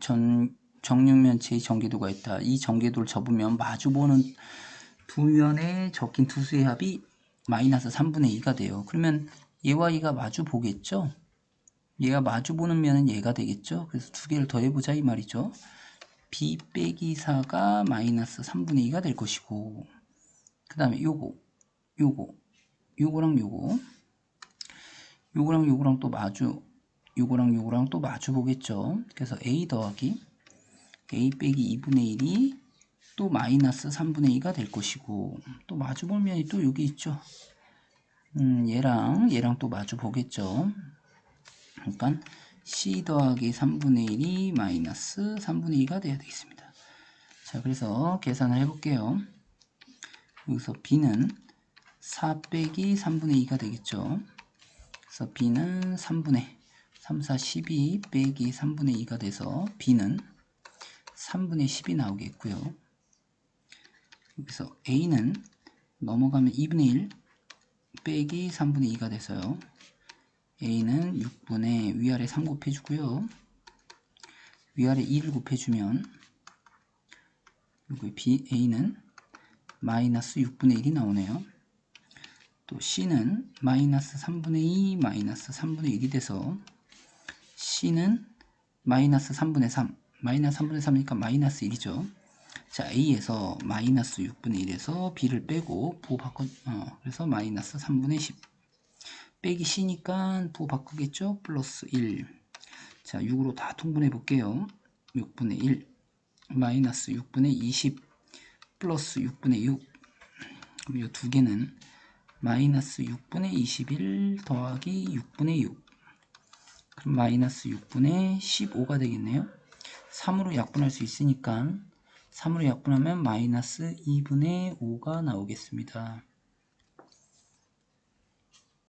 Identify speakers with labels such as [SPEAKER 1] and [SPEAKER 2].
[SPEAKER 1] 전 정육면체의 전개도가 있다. 이 전개도를 접으면 마주보는 두 면에 적힌 두 수의 합이 마이너스 3분의 2가 돼요. 그러면 얘와 얘가 마주 보겠죠? 얘가 마주 보는 면은 얘가 되겠죠? 그래서 두 개를 더해보자 이 말이죠. b 빼기 4가 마이너스 3분의 2가 될 것이고 그 다음에 요거 요거 요거랑 요거 요거랑 요거랑 또 마주 요거랑 요거랑 또 마주 보겠죠. 그래서 a 더하기 a 빼기 2분의 1이 또 마이너스 3분의 2가 될 것이고 또 마주 볼 면이 또 여기 있죠. 음, 얘랑 얘랑 또 마주 보겠죠. 그러니까 c 더하기 3분의 1이 마이너스 3분의 2가 돼야 되겠습니다. 자, 그래서 계산을 해볼게요. 여기서 b는 4 빼기 3분의 2가 되겠죠. 그래서 b는 3분의 3, 4, 12 빼기 3분의 2가 돼서 b는 3분의 10이 나오겠고요. 여기서 a는 넘어가면 2분의 1 빼기 3분의 2가 돼서요. a는 6분의 위아래 3 곱해주고요. 위아래 2를 곱해주면 여기 b a는 마이너스 6분의 1이 나오네요. 또 c는 마이너스 3분의 2 마이너스 3분의 1이 돼서 c는 마이너스 3분의 3 마이너스 3분의 3이니까 마이너스 1이죠. 자 a에서 마이너스 6분의 1에서 b를 빼고 부호 바꿔 어, 그래서 마이너스 3분의 10 빼기 c니까 부호 바꾸겠죠. 플러스 1자 6으로 다 통분해 볼게요. 6분의 1 마이너스 6분의 20 플러스 6분의 6 그럼 이 두 개는 마이너스 6분의 21 더하기 6분의 6 그럼 마이너스 6분의 15가 되겠네요. 3으로 약분할 수 있으니까 3으로 약분하면 마이너스 2분의 5가 나오겠습니다